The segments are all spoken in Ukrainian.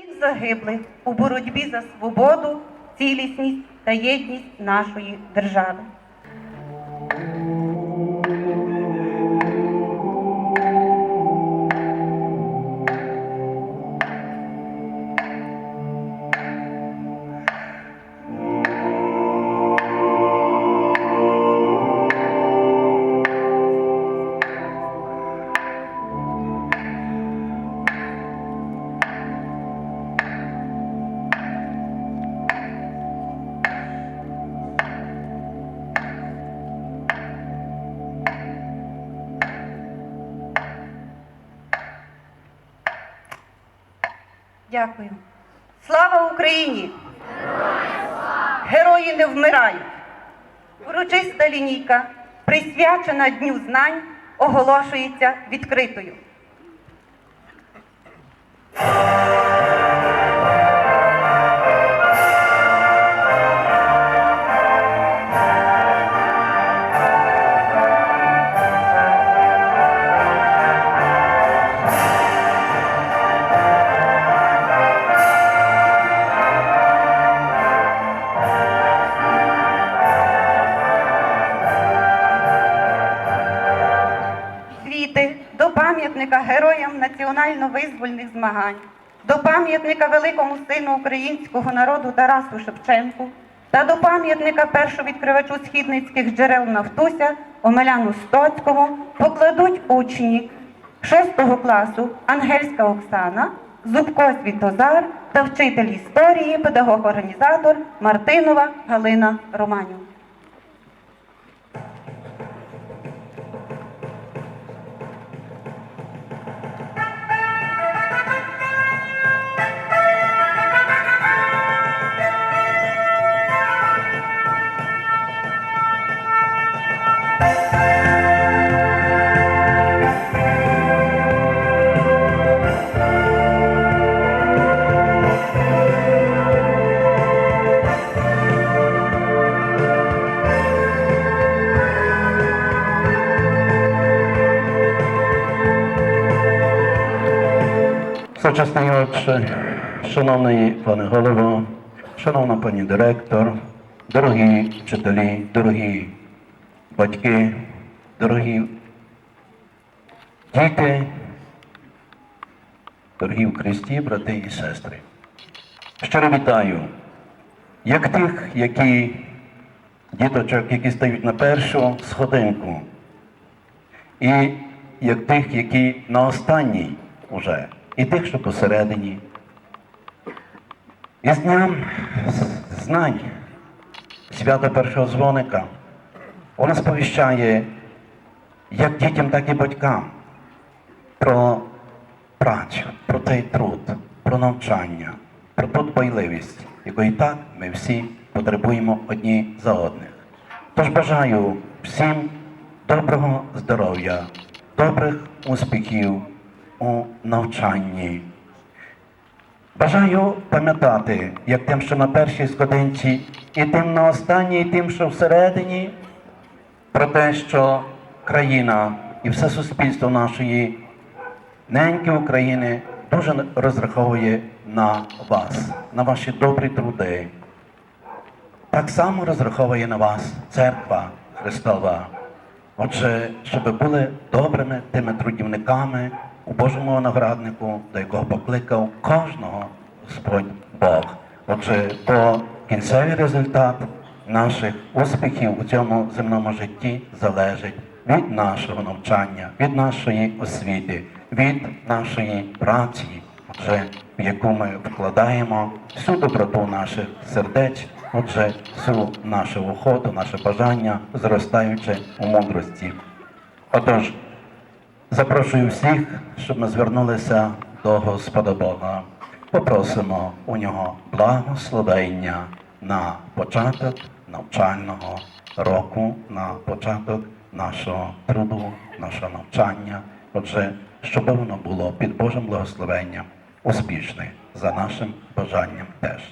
Всіх загиблих у боротьбі за свободу, цілісність та єдність нашої держави. Дякую. Слава Україні! Герої не вмирають. Урочиста лінійка, присвячена Дню знань, оголошується відкритою. Змагань, до пам'ятника великому сину українського народу Тарасу Шевченку та до пам'ятника першовідкривачу східницьких джерел Нафтуся Омеляну Стоцькому покладуть учні 6 класу Ангельська Оксана, Зубко Світозар та вчитель історії, педагог-організатор Мартинова Галина Романів. Сучасний шановний пане голово, шановна пані директор, дорогі вчителі, дорогі батьки, дорогі діти, дорогі в Христі, брати і сестри. Щиро вітаю як тих, які діточок, які стають на першу сходинку, і як тих, які на останній уже, і тих, що посередині. І з днем знань свята першого дзвоника вона сповіщає як дітям, так і батькам про працю, про цей труд, про навчання, про ту дбайливість, якої так ми всі потребуємо одні за одних. Тож бажаю всім доброго здоров'я, добрих успіхів у навчанні. Бажаю пам'ятати, як тим, що на першій сходинці, і тим на останній, і тим, що всередині, про те, що країна і все суспільство нашої неньки України дуже розраховує на вас, на ваші добрі труди. Так само розраховує на вас церква Христова. Отже, щоб були добрими тими трудівниками у Божому винограднику, до якого покликав кожного Господь Бог. Отже, то кінцевий результат наших успіхів у цьому земному житті залежить від нашого навчання, від нашої освіти, від нашої праці, отже, в яку ми вкладаємо всю доброту наших сердець, отже, всю нашу охоту, наше бажання, зростаючи у мудрості. Отож, запрошую всіх, щоб ми звернулися до Господа Бога. Попросимо у нього благословення на початок навчального року, на початок нашого труду, нашого навчання. Отже, щоб воно було під Божим благословенням успішне за нашим бажанням теж.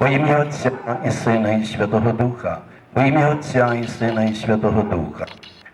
Во ім'я Отця і Сина і Святого Духа, во ім'я Отця і Сина і Святого Духа,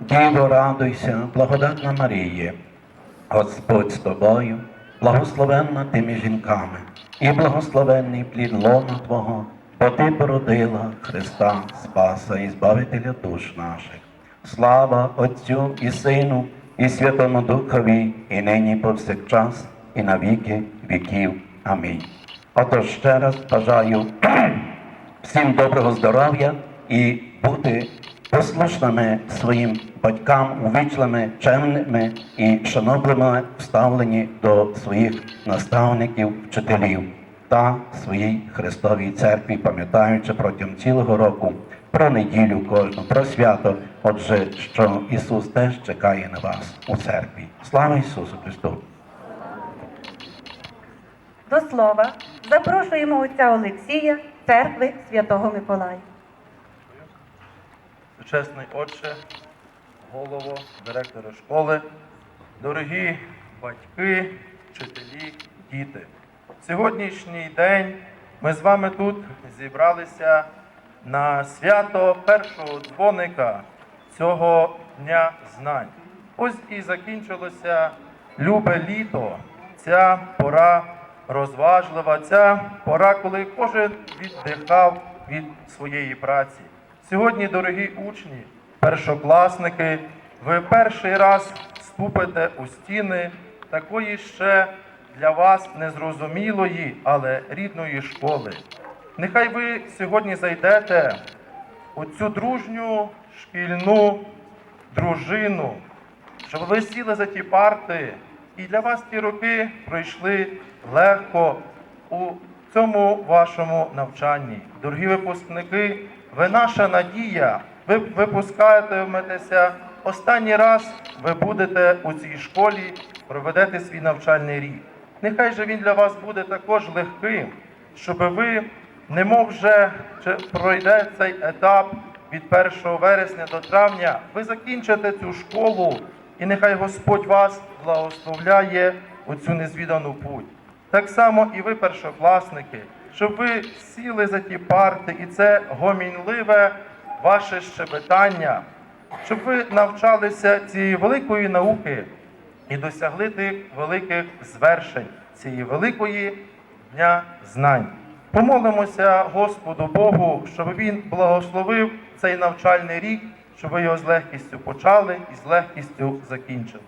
Діво, радуйся, благодатна Маріє, Господь з тобою, благословенна ти між жінками, і благословенний плід лона Твого, бо ти породила Христа, Спаса і Збавителя душ наших. Слава Отцю і Сину, і Святому Духові, і нині повсякчас, і на віки віків. Амінь. Отож ще раз бажаю всім доброго здоров'я і бути послушними своїм батькам, увічливими, чемними і шановними вставлені до своїх наставників, вчителів та своїй Христовій церкві, пам'ятаючи протягом цілого року про неділю кожну, про свято, отже, що Ісус теж чекає на вас у церкві. Слава Ісусу Христу! До слова запрошуємо отця Олексія церкви Святого Миколая. Чесний отче, голово, директора школи, дорогі батьки, вчителі, діти. Сьогоднішній день ми з вами тут зібралися на свято першого дзвоника цього дня знань. Ось і закінчилося любе літо, ця пора розважлива, ця пора, коли кожен віддихав від своєї праці. Сьогодні, дорогі учні, першокласники, ви перший раз вступите у стіни такої ще для вас незрозумілої, але рідної школи. Нехай ви сьогодні зайдете у цю дружню шкільну дружину, щоб ви сіли за ті парти, і для вас ті роки пройшли легко у цьому вашому навчанні. Дорогі випускники, ви наша надія. Ви випускаєтеся останній раз, ви будете у цій школі, проведете свій навчальний рік. Нехай же він для вас буде також легким, щоб ви, немов вже пройде цей етап від 1 вересня до травня, ви закінчите цю школу, і нехай Господь вас благословляє у цю незвідану путь. Так само і ви, першокласники, щоб ви сіли за ті парти, і це гомінливе ваше щебетання, щоб ви навчалися цієї великої науки і досягли тих великих звершень, цієї великої дня знань. Помолимося Господу Богу, щоб Він благословив цей навчальний рік, щоб ви його з легкістю почали і з легкістю закінчили.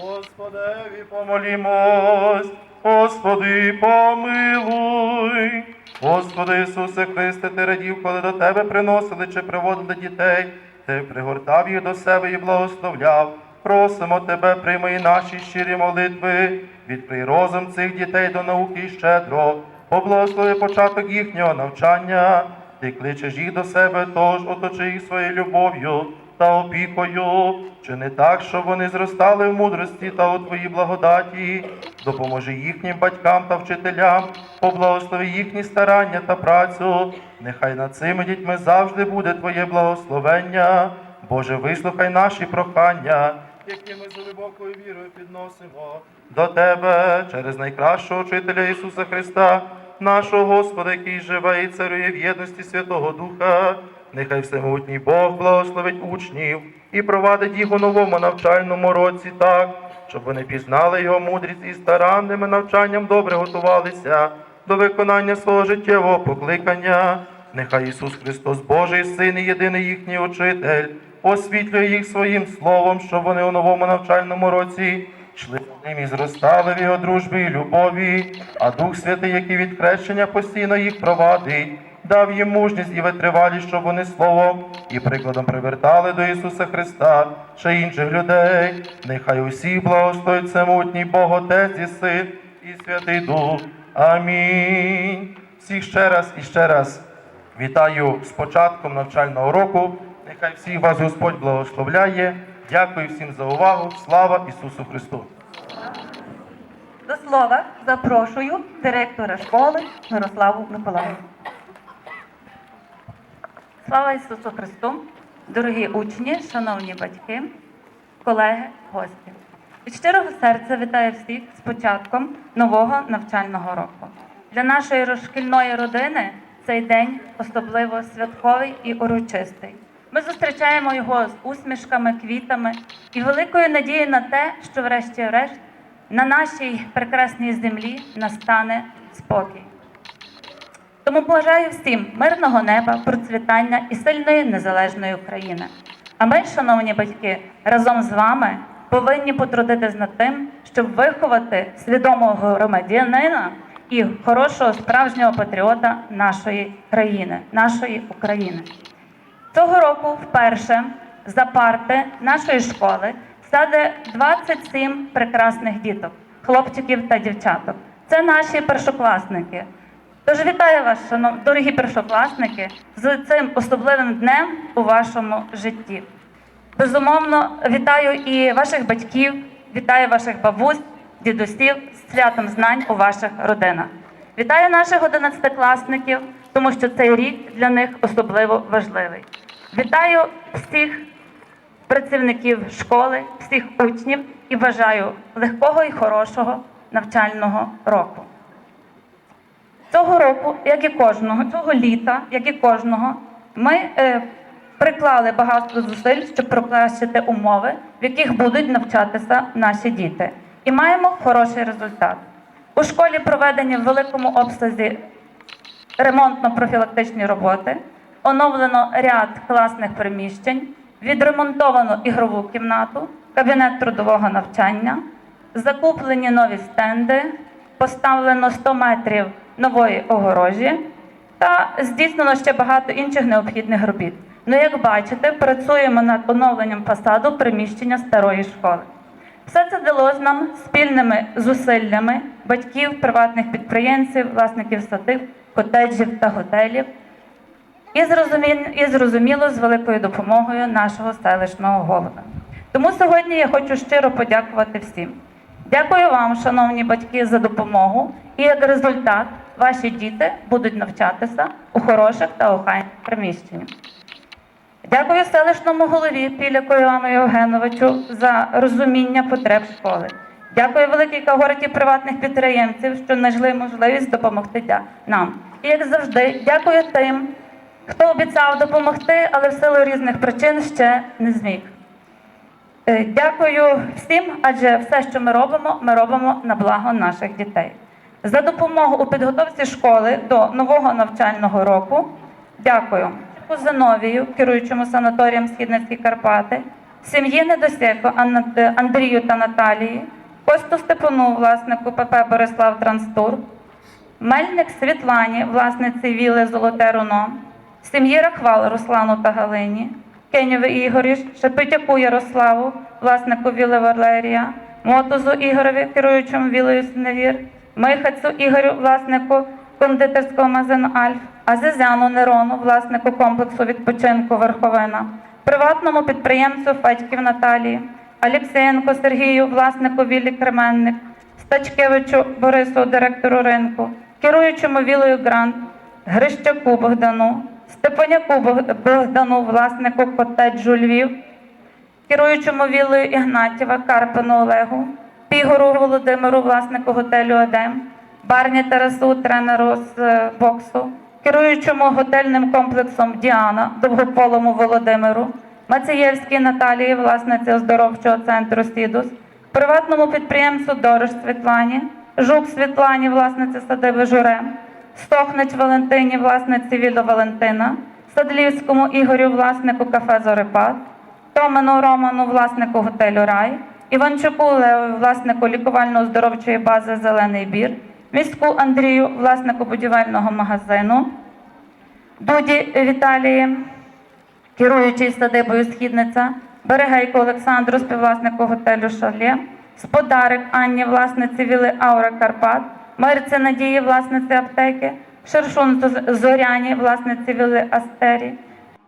Господеві помолімось, Господи, помилуй. Господи Ісусе Христе, ти радів, коли до Тебе приносили чи приводили дітей, ти пригортав їх до себе і благословляв. Просимо Тебе, прийми наші щирі молитви, відкрий розум цих дітей до науки щедро, поблагослови початок їхнього навчання. Ти кличеш їх до себе, тож оточи їх своєю любов'ю та опікою, чи не так, щоб вони зростали в мудрості та у твоїй благодаті, допоможи їхнім батькам та вчителям, поблагослови їхні старання та працю. Нехай над цими дітьми завжди буде Твоє благословення. Боже, вислухай наші прохання, які ми з глибокою вірою підносимо до Тебе через найкращого вчителя Ісуса Христа, нашого Господа, який живе і царює в єдності Святого Духа. Нехай всемогутній Бог благословить учнів і провадить їх у новому навчальному році так, щоб вони пізнали його мудрість і старанним навчанням добре готувалися до виконання свого життєвого покликання. Нехай Ісус Христос, Божий Син і єдиний їхній учитель, освітлює їх своїм словом, щоб вони у новому навчальному році йшли за ним і зростали в його дружбі і любові, а Дух Святий, який від хрещення постійно їх провадить, дав їм мужність і витривалість, щоб вони словом і прикладом привертали до Ісуса Христа ще інших людей. Нехай усі благословить всемутній Бог Отець і Син і Святий Дух. Амінь. Всіх ще раз і ще раз вітаю з початком навчального року. Нехай всіх вас Господь благословляє. Дякую всім за увагу. Слава Ісусу Христу! До слова запрошую директора школи Мирославу Миколаївну. Слава Ісусу Христу! Дорогі учні, шановні батьки, колеги, гості. Від щирого серця вітаю всіх з початком нового навчального року. Для нашої роз- шкільної родини цей день особливо святковий і урочистий. Ми зустрічаємо його з усмішками, квітами і великою надією на те, що, врешті-решт, на нашій прекрасній землі настане спокій. Тому бажаю всім мирного неба, процвітання і сильної незалежної України. А ми, шановні батьки, разом з вами повинні потрудитись над тим, щоб виховати свідомого громадянина і хорошого справжнього патріота нашої країни, нашої України. Цього року вперше за парти нашої школи сяде 27 прекрасних діток, хлопчиків та дівчаток. Це наші першокласники. Тож вітаю вас, шанов... дорогі першокласники, з цим особливим днем у вашому житті. Безумовно, вітаю і ваших батьків, вітаю ваших бабусь, дідусів з святом знань у ваших родинах. Вітаю наших одинадцятикласників, тому що цей рік для них особливо важливий. Вітаю всіх працівників школи, всіх учнів і бажаю легкого і хорошого навчального року. Цього року, як і кожного, цього літа, як і кожного, ми е, приклали багато зусиль, щоб покращити умови, в яких будуть навчатися наші діти. І маємо хороший результат. У школі проведені в великому обсязі ремонтно-профілактичні роботи, оновлено ряд класних приміщень, відремонтовано ігрову кімнату, кабінет трудового навчання, закуплені нові стенди, поставлено 100 метрів нової огорожі та здійснено ще багато інших необхідних робіт. Ну, як бачите, працюємо над оновленням фасаду приміщення старої школи. Все це вдалося нам спільними зусиллями батьків, приватних підприємців, власників садиб, котеджів та готелів. І зрозуміло, і зрозуміло з великою допомогою нашого селищного голови. Тому сьогодні я хочу щиро подякувати всім. Дякую вам, шановні батьки, за допомогу. І як результат, ваші діти будуть навчатися у хороших та охайних приміщеннях. Дякую селищному голові Піляку Івану Євгеновичу за розуміння потреб школи. Дякую великій когорті приватних підприємців, що знайшли можливість допомогти нам. І як завжди, дякую тим, хто обіцяв допомогти, але в силу різних причин ще не зміг. Е, Дякую всім, адже все, що ми робимо, ми робимо на благо наших дітей. За допомогу у підготовці школи до нового навчального року. Дякую Зиновію, керуючому санаторієм Східницькі Карпати, сім'ї Недосєко е, Андрію та Наталії, Косту Степану, власнику ПП Борислав Транстур, Мельник Світлані, власниці віли Золоте Руно, сім'ї Рахвал Руслану та Галині, Кенєві Ігорі, Шепетяку Ярославу, власнику віли Валерія, Мотузу Ігорові, керуючому вілею Синевір, Михацю Ігорю, власнику кондитерського магазину Альф, Азизяну Нерону, власнику комплексу відпочинку Верховина, приватному підприємцю Федьків Наталії, Алєксєєнко Сергію, власнику вілі Кременник, Стачкевичу Борису, директору ринку, керуючому вілою Грант, Грищаку Богдану, Степаняку Богдану, власнику котеджу Львів, керуючому вілою Ігнатєва Карпину Олегу, Пігору Володимиру, власнику готелю Адем, Барні Тарасу, тренеру з е, боксу, керуючому готельним комплексом Діана, Довгополому Володимиру, Мацієвській Наталії, власниці оздоровчого центру Сідус, приватному підприємцю Дорож Світлані, Жук Світлані, власниці садиби Журем, Стохнич Валентині, власниці Віло Валентина, Садлівському Ігорю, власнику кафе Зорепад, Томину Роману, власнику готелю Рай, Іванчуку Лео, власнику лікувально-оздоровчої бази Зелений бір, міську Андрію, власнику будівельного магазину, Дуді Віталії, керуючий садибою Східниця, Берегейко Олександру, співвласнику готелю Шалє, Сподарик Анні, власниці Віли Аура Карпат, Мирці Надії, власниці аптеки, Шершун Зоряні, власниці Віли Астері.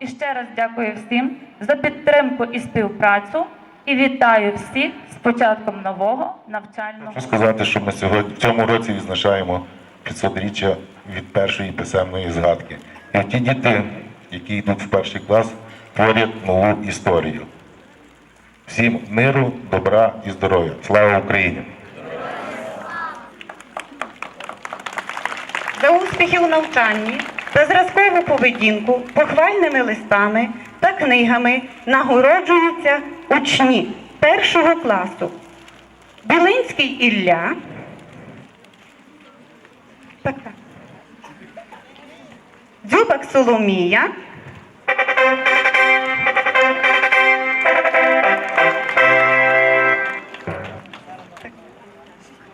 І ще раз дякую всім за підтримку і співпрацю. І і вітаю всіх з початком нового навчального. Хочу сказати, що ми сьогодні в цьому році відзначаємо 500-річчя від першої писемної згадки. І ті діти, які йдуть в перший клас, творять нову історію. Всім миру, добра і здоров'я. Слава Україні! За успіхи у навчанні та зразкову поведінку похвальними листами та книгами нагороджуються учні першого класу. Білинський Ілля. Дзюбак Соломія.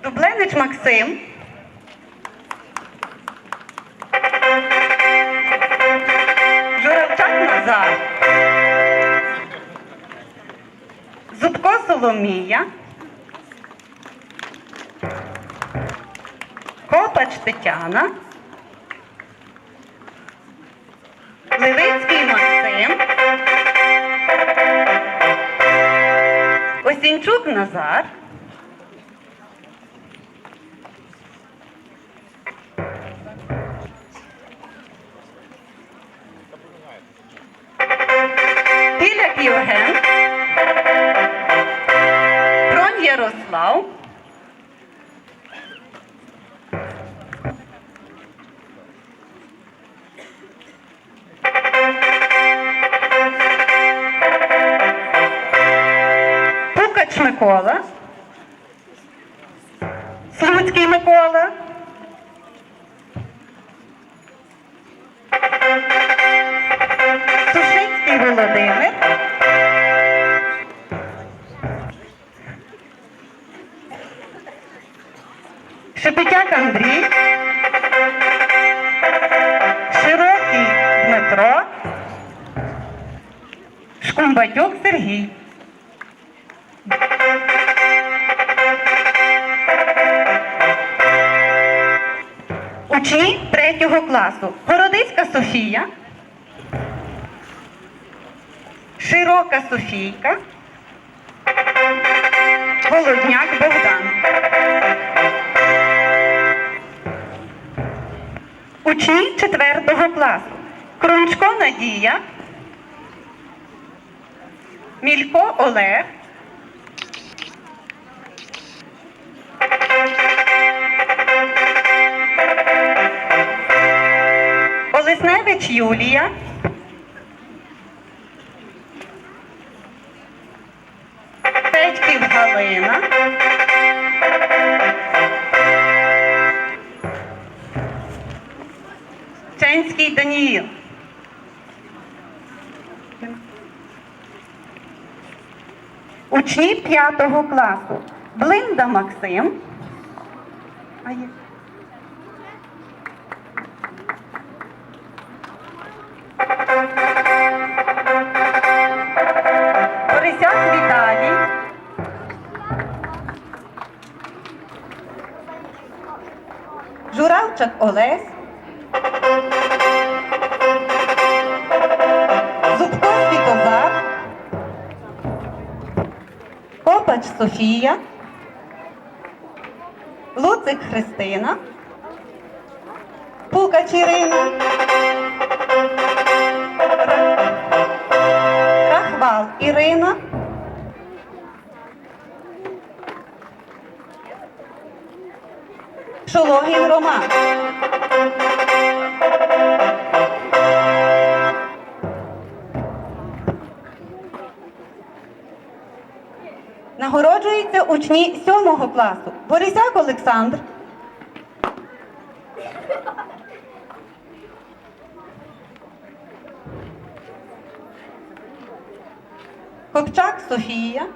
Дубленич Максим. Соломія. Копач Тетяна. Левицький Максим. Осінчук Назар. Não? Bu kaçına? Софія. Широка Софійка. Голодняк Богдан. Учні четвертого класу. Крунчко Надія. Мілько Олег. Олесневич Юлія. Петьків Галина. Ченський Даніїл. Учні п'ятого класу. Блинда Максим. А є? Олесь. Зубко Світозар. Копач Софія. Луцик Христина. Пукач Ірина. Рахвал Ірина. Шологін Роман. Нагороджуються учні сьомого класу. Борисяк Олександр. Копчак Софія.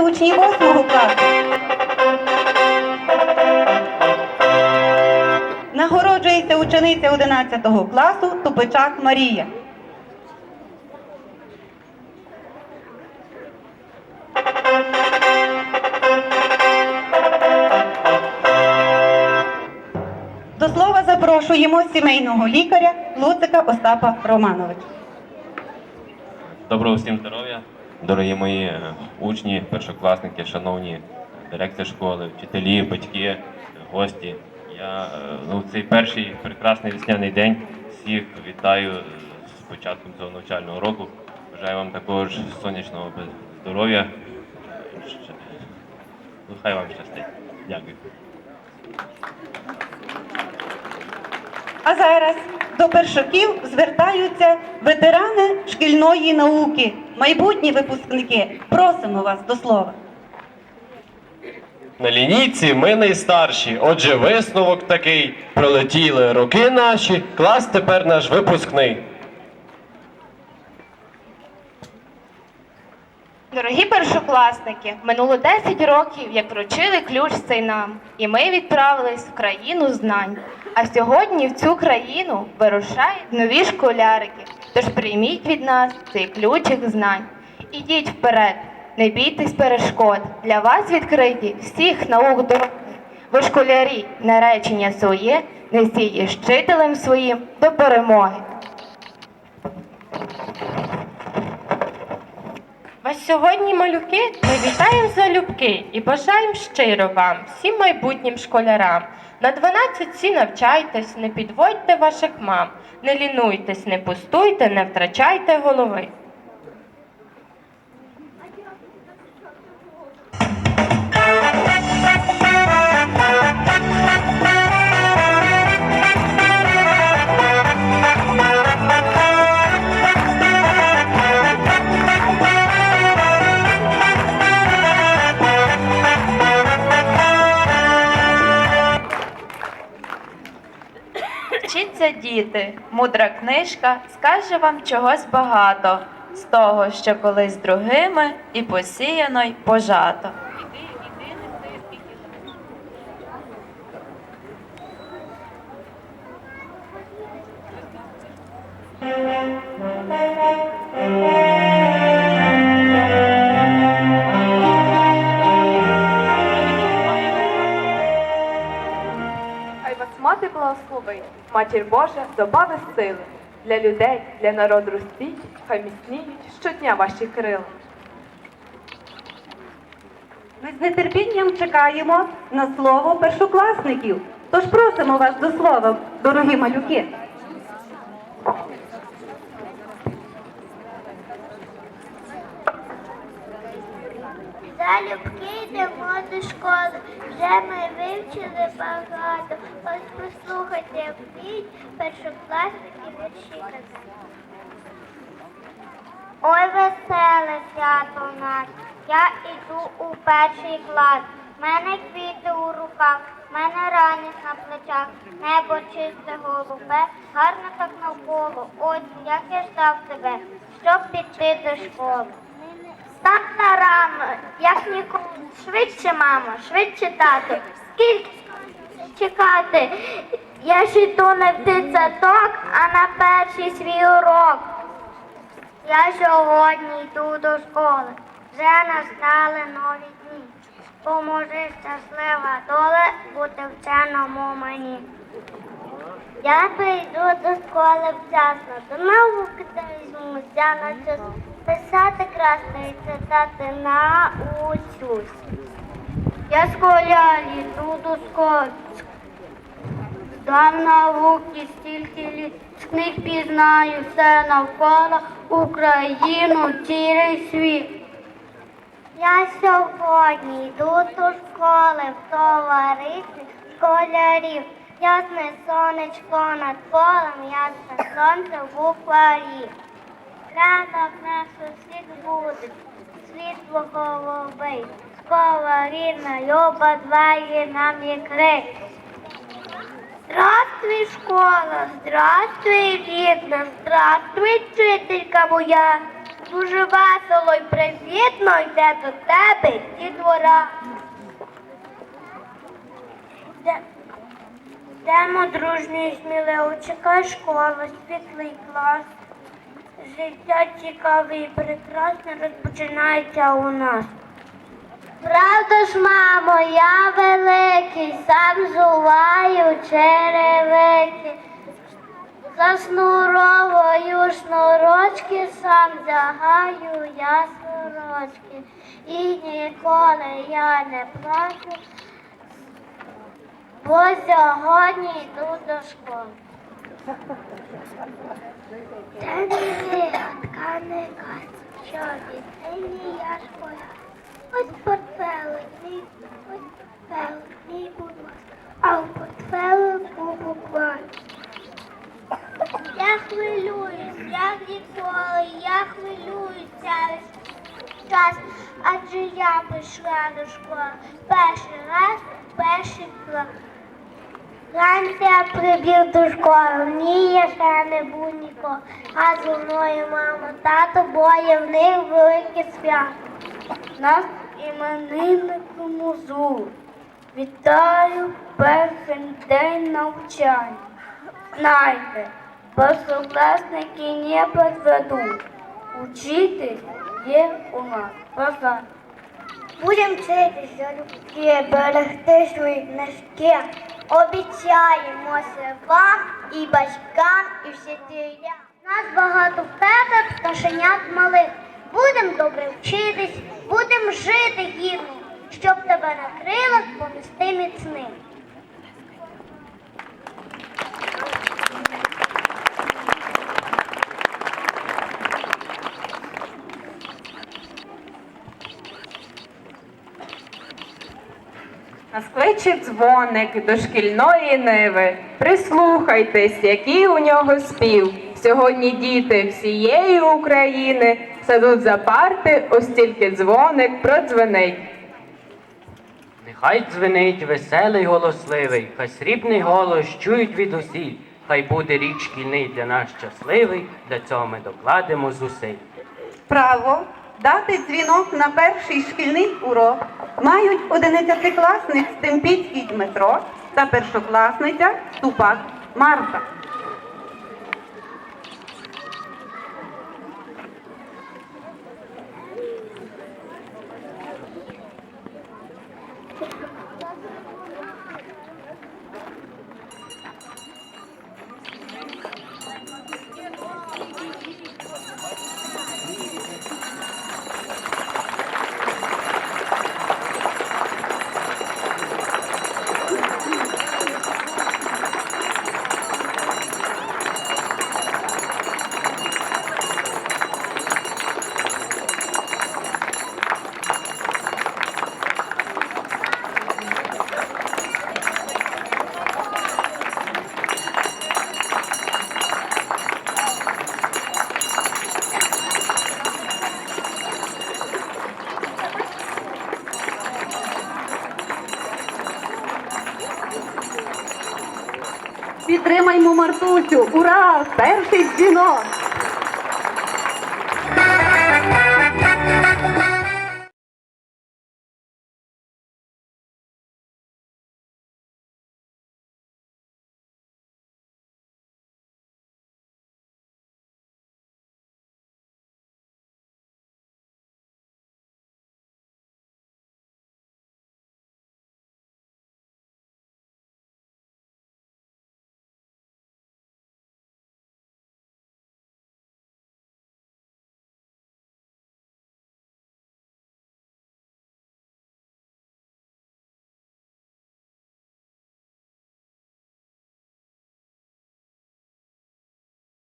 ты учеников на руках. Нагороджується учениця 11 класу Тупичак Марія. До слова запрошуємо сімейного лікаря Луцика Остапа Романовича. Доброго всім здоров'я дорогі мої е, учні, першокласники, шановні директори школи, вчителі, батьки, гості. Я е, ну, в цей перший прекрасний весняний день всіх вітаю з початком цього навчального року. Бажаю вам також сонячного здоров'я. Ну, хай вам щастить. Дякую. А зараз до першаків звертаються ветерани шкільної науки, майбутні випускники. Просимо вас до слова. На лінійці ми найстарші. Отже, висновок такий: пролетіли роки наші, клас тепер наш випускний. Дорогі першокласники, минуло 10 років, як вручили ключ цей нам, і ми відправились в країну знань. А сьогодні в цю країну вирушають нові школярики. Тож прийміть від нас цей ключик знань. Ідіть вперед, не бійтесь перешкод. Для вас відкриті всіх наук дороги. Ви школярі, наречення своє, несіть із вчителем своїм до перемоги. Вас сьогодні, малюки, ми вітаємо залюбки і бажаємо щиро вам, всім майбутнім школярам. На 12 всі навчайтесь, не підводьте ваших мам, не лінуйтесь, не пустуйте, не втрачайте голови. Діти, мудра книжка скаже вам чогось багато. З того, що колись другими і посіяно, й пожато. Мати благословить, матір Божа, добави сили. Для людей, для народу ростіть, хай міцніють щодня ваші крила. Ми з нетерпінням чекаємо на слово першокласників. Тож просимо вас до слова, дорогі малюки. Залюбки йдемо до школи, вже ми вивчили багато. Ось послухайте, як вміють першокласники вірші. Ой, веселе свято в нас, я іду у перший клас. Мене квіти у руках, мене ранець на плечах, небо чисте голубе, гарно так навколо. Ось як я ждав тебе, щоб піти до школи. Встань рано, як ніколи. Швидше, мамо, швидше тато. Скільки чекати? Я ж іду не в дитсадок, а на перший свій урок. Я сьогодні йду до школи. Вже настали нові дні. Поможи щаслива доле бути вченому мені. Я прийду до школи вчасно, до науки візьмуся на час. Писати красно і читати научусь. Я школяр, йду до школи. Дав науки стільки літ, з книг пізнаю все навколо Україну, цілий світ. Я сьогодні йду до школи в товаристві школярів. Ясне сонечко над полем, ясне сонце в букварі. Ранок наш усіх буде, світло голубий, школа рідна, люба двері нам є крик. Здравствуй, школа, здравствуй, рідна, здравствуй, вчителька моя. Дуже весело й привітно йде до тебе дітвора. Де- Йдемо дружньо і сміливо, чекай школа, світлий клас. Життя цікаве і прекрасне розпочинається у нас. Правда ж, мамо, я великий, сам зуваю черевики. Заснуровую шнурочки, сам загаю я сорочки. І ніколи я не плачу, бо сьогодні йду до школи. Це не вигадка, не казка, що віднині я школя. Ось портфелик, мій, ось портфелик, мій, будь ласка, а в портфелику буквально. Я хвилююсь, як ніколи, я хвилююся час, адже я прийшла до школи перший раз, перший клас. Вранці я прибіг до школи, ні, я ще не був ніколи. А зі мною мама, тато, боє в них велике свято. Нас імениннику музу. Вітаю перший день навчання. Знайте, першокласники не подведуть. Учитись є у нас позад. Будемо вчитися, любки, берегти свої книжки. Обіцяємося вам і батькам, і вчителям. Нас багато тебе, пташенят малих. Будемо добре вчитись, будемо жити гідно, щоб тебе на крилах помісти міцним. Нас дзвоник до шкільної ниви. Прислухайтесь, який у нього спів. Сьогодні діти всієї України садуть за парти, ось тільки дзвоник продзвенить. Нехай дзвенить веселий голосливий, хай срібний голос чують від усіх. Хай буде рік шкільний для нас щасливий, для цього ми докладемо зусиль. Право дати дзвінок на перший шкільний урок мають одинадцятикласник Стемпіцький Дмитро та першокласниця Тупак Марта. Підтримаймо Мартусю! Ура! Перший дзвінок!